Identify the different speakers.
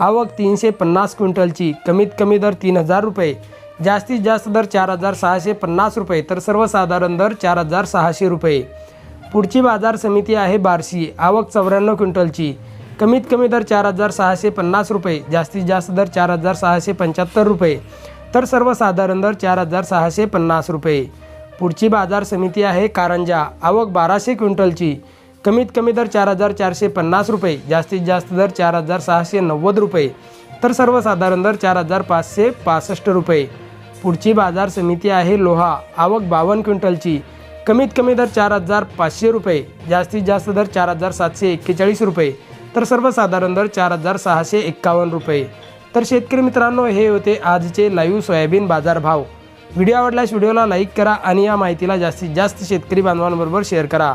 Speaker 1: आवक तीनशे पन्नास क्विंटलची कमीत कमी दर तीन हजार रुपये. जास्तीत जास्त दर चार हजार सहाशे पन्नास रुपये तर सर्वसाधारण दर चार हजार सहाशे रुपये. पुढची बाजार समिती आहे बार्शी आवक चौऱ्याण्णव क्विंटलची कमीत कमी दर चार हजार सहाशे पन्नास रुपये जास्तीत जास्त दर चार हजार सहाशे पंच्याहत्तर रुपये तर सर्वसाधारण दर चार हजार सहाशे पन्नास रुपये. पुढची बाजार समिती आहे कारंजा आवक बाराशे क्विंटलची कमीत कमी दर चार हजार चारशे पन्नास रुपये जास्तीत जास्त दर चार हजार सहाशे नव्वद रुपये तर सर्वसाधारण दर चार हजार पाचशे पासष्ट रुपये. पुढची बाजार समिती आहे लोहा आवक बावन्न क्विंटलची. कमीत कमी दर चार हजार पाचशे रुपये जास्तीत जास्त दर चार हजार सातशे एक्केचाळीस रुपये तर सर्वसाधारण दर चार हजार सहाशे एक्कावन्न रुपये. तर शेतकरी मित्रांनो हे होते आजचे लाईव्ह सोयाबीन बाजारभाव. व्हिडिओ आवडल्यास व्हिडिओला लाईक करा आणि या माहितीला जास्तीत जास्त शेतकरी बांधवांबरोबर शेअर करा.